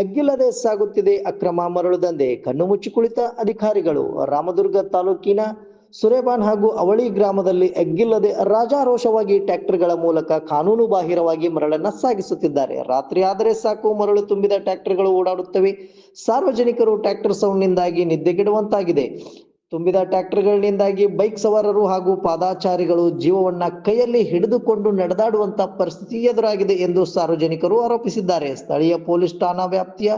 ಅಗ್ಗಿಲ್ಲದೆ ಸಾಗುತ್ತಿದೆ ಅಕ್ರಮ ಮರಳು ದಂಧೆ. ಕಣ್ಣು ಮುಚ್ಚಿ ಕುಳಿತ ಅಧಿಕಾರಿಗಳು ರಾಮದುರ್ಗ ತಾಲೂಕಿನ ಸುರೇಬಾನ್ ಹಾಗೂ ಅವಳಿ ಗ್ರಾಮದಲ್ಲಿ ಎಗ್ಗಿಲ್ಲದೆ ರಾಜಾರೋಷವಾಗಿ ಟ್ರ್ಯಾಕ್ಟರ್ಗಳ ಮೂಲಕ ಕಾನೂನು ಬಾಹಿರವಾಗಿ ಮರಳನ್ನ ಸಾಗಿಸುತ್ತಿದ್ದಾರೆ. ರಾತ್ರಿ ಆದರೆ ಸಾಕು ಮರಳು ತುಂಬಿದ ಟ್ರ್ಯಾಕ್ಟರ್ಗಳು ಓಡಾಡುತ್ತವೆ. ಸಾರ್ವಜನಿಕರು ಟ್ರ್ಯಾಕ್ಟರ್ ಸೌಂಡ್ನಿಂದಾಗಿ ನಿದ್ದೆಗೆಡುವಂತಾಗಿದೆ. ತುಂಬಿದ ಟ್ರ್ಯಾಕ್ಟರ್ಗಳಿಂದಾಗಿ ಬೈಕ್ ಸವಾರರು ಹಾಗೂ ಪಾದಾಚಾರಿಗಳು ಜೀವವನ್ನ ಕೈಯಲ್ಲಿ ಹಿಡಿದುಕೊಂಡು ನಡೆದಾಡುವಂತ ಪರಿಸ್ಥಿತಿ ಎದುರಾಗಿದೆ ಎಂದು ಸಾರ್ವಜನಿಕರು ಆರೋಪಿಸಿದ್ದಾರೆ. ಸ್ಥಳೀಯ ಪೊಲೀಸ್ ಠಾಣಾ ವ್ಯಾಪ್ತಿಯ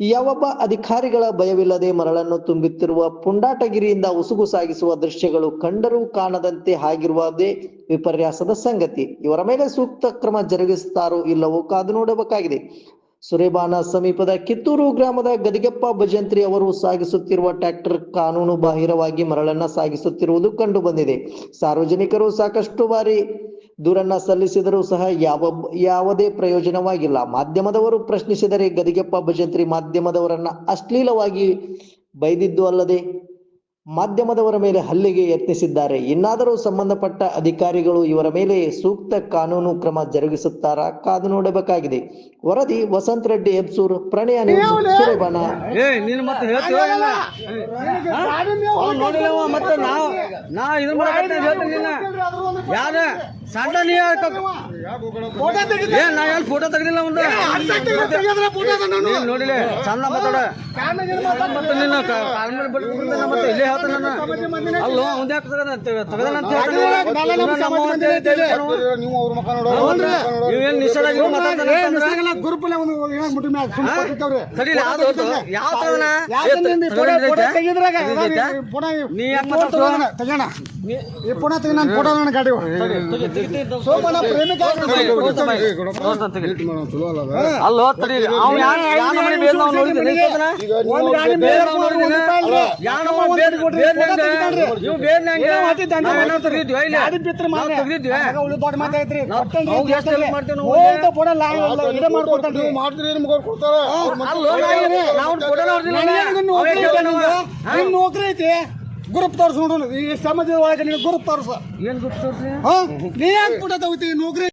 ಯಾವೊಬ್ಬ ಅಧಿಕಾರಿಗಳ ಭಯವಿಲ್ಲದೆ ಮರಳನ್ನು ತುಂಬುತ್ತಿರುವ ಪುಂಡಾಟಗಿರಿಯಿಂದ ಉಸುಗು ಸಾಗಿಸುವ ದೃಶ್ಯಗಳು ಕಂಡರೂ ಕಾಣದಂತೆ ಆಗಿರುವುದೇ ವಿಪರ್ಯಾಸದ ಸಂಗತಿ. ಇವರ ಮೇಲೆ ಸೂಕ್ತ ಕ್ರಮ ಜರುಗಿಸುತ್ತಾರೋ ಇಲ್ಲವೋ ಕಾದು ನೋಡಬೇಕಾಗಿದೆ. ಸುರೇಬಾನ ಸಮೀಪದ ಕಿತ್ತೂರು ಗ್ರಾಮದ ಗದಿಗೆಪ್ಪ ಭಜಂತ್ರಿ ಅವರು ಸಾಗಿಸುತ್ತಿರುವ ಟ್ರ್ಯಾಕ್ಟರ್ ಕಾನೂನು ಬಾಹಿರವಾಗಿ ಮರಳನ್ನ ಸಾಗಿಸುತ್ತಿರುವುದು ಕಂಡು ಬಂದಿದೆ. ಸಾರ್ವಜನಿಕರು ಸಾಕಷ್ಟು ಬಾರಿ ದೂರನ್ನ ಸಲ್ಲಿಸಿದರೂ ಸಹ ಯಾವ ಯಾವುದೇ ಪ್ರಯೋಜನವಾಗಿಲ್ಲ. ಮಾಧ್ಯಮದವರು ಪ್ರಶ್ನಿಸಿದರೆ ಗದಿಗೆಪ್ಪ ಭಜಂತ್ರಿ ಮಾಧ್ಯಮದವರನ್ನ ಅಶ್ಲೀಲವಾಗಿ ಬೈದಿದ್ದು ಅಲ್ಲದೆ ಮಾಧ್ಯಮದವರ ಮೇಲೆ ಹಲ್ಲೆಗೆ ಯತ್ನಿಸಿದ್ದಾರೆ ಇನ್ನಾದರೂ ಸಂಬಂಧಪಟ್ಟ ಅಧಿಕಾರಿಗಳು ಇವರ ಮೇಲೆ ಸೂಕ್ತ ಕಾನೂನು ಕ್ರಮ ಜರುಗಿಸುತ್ತಾರಾ ಕಾದು ನೋಡಬೇಕಾಗಿದೆ ವರದಿ ವಸಂತ್ ರೆಡ್ಡಿ ಹೆಬ್ಸೂರು ಪ್ರಣಯ ನ್ಯೂಸ್, ಸಣ್ಣ ನೀ ಏನ್ ನಾ ಎಲ್ಲಿ ಫೋಟೋ ತೆಗ್ದಿಲ್ಲ ಒಂದು ನೋಡಿಲ್ಲ ಸಣ್ಣ ಮಾತಾಡ. ಮತ್ತೆ ನಿನ್ನ ಕಾಲ ಮೇಲೆ ಬಿಟ್ಬಿಡ್ತಾನೆ ಮತ್ತೆ ಇಲ್ಲೇ ಹೇಳ್ತಾನೆ ಅಲ್ಲೋ ಅವ್ನ್ ಯಾಕೆ ಹೇಳ್ತಾನೆ. ಇವ್ನು ನಮ್ಮ ಅವ್ನ್ ಅಂತ ಹೇಳ್ತಾನೆ ಅವ್ನು. ನೀವು ಅವ್ರ ಮಕ್ಕ ಹೌದ್ರಿ? ಇವೇನ್ ನಿಷೇಧಾಗಿ ಮಾತಾಡ್ತಾನೆ ಅಂತಂದ್ರೆ? ಗ್ರೂಪ್ ತಡೀಲಿ, ಅದು ಹೌದು. ಯಾವ ತೆಗ್ದಾನ? ಏ, ತ- ತೆಗ್ದಾನ ಐತೆ? ನೀ ಯಾಕೆ ಮಾತಾಡ್ತೀವ? ತೆಗೋಣ ಈ ತೆಗಿ ನಾನು ಫೋಟೋ ನನ್ನ ಗಾಡಿ ಸೋಮಣ್ಣ ಪ್ರೇಮಿಕ ಅಲ್ಲೋ ತಡಿ ಅವ್ ಯಾರ್ ಯಾರ್ ಮನೆ ಬೇಡ ನಾವ್ ನೋಡಿದ್ವಿ ಬೇಡ ನಾವ್ ನೋಡಿದ್ವಿ ಯಾನೋ ಬೇಡ ಬೇಡ ನಂಗೆ ಇವ್ ಬೇಡ ನಂಗೆ ನಾವ್ ಏನೋ ತೆಗ್ದಿದ್ವಿ ಇಲ್ಲಿ ನಾವ್ ತೆಗ್ದಿದ್ವಿ ಅವ್ಗ್ ಎಷ್ಟ್ help ಮಾಡ್ತೀವಿ ನಾವು? ನೀವು ಮಾಡ್ತೀರಿ ನಿಮ್ಗೆ ಅವ್ರು ಕೊಡ್ತಾರ ಅಲ್ಲೋ ನಾವು ನೌಕರಿ ಐತಿ. ಗ್ರೂಪ್ ತೋರ್ಸ್ ನೋಡೋಣ ಈ ಸಮಾಜದ ಒಳಗೆ ನೀವು ಗ್ರೂಪ್ ತೋರ್ಸ. ಏನ್ ಗೊತ್ತು ಹಾ ನೀ ಏನ್ ಪುಟ ತಗೋತಿ ನೌಕರಿ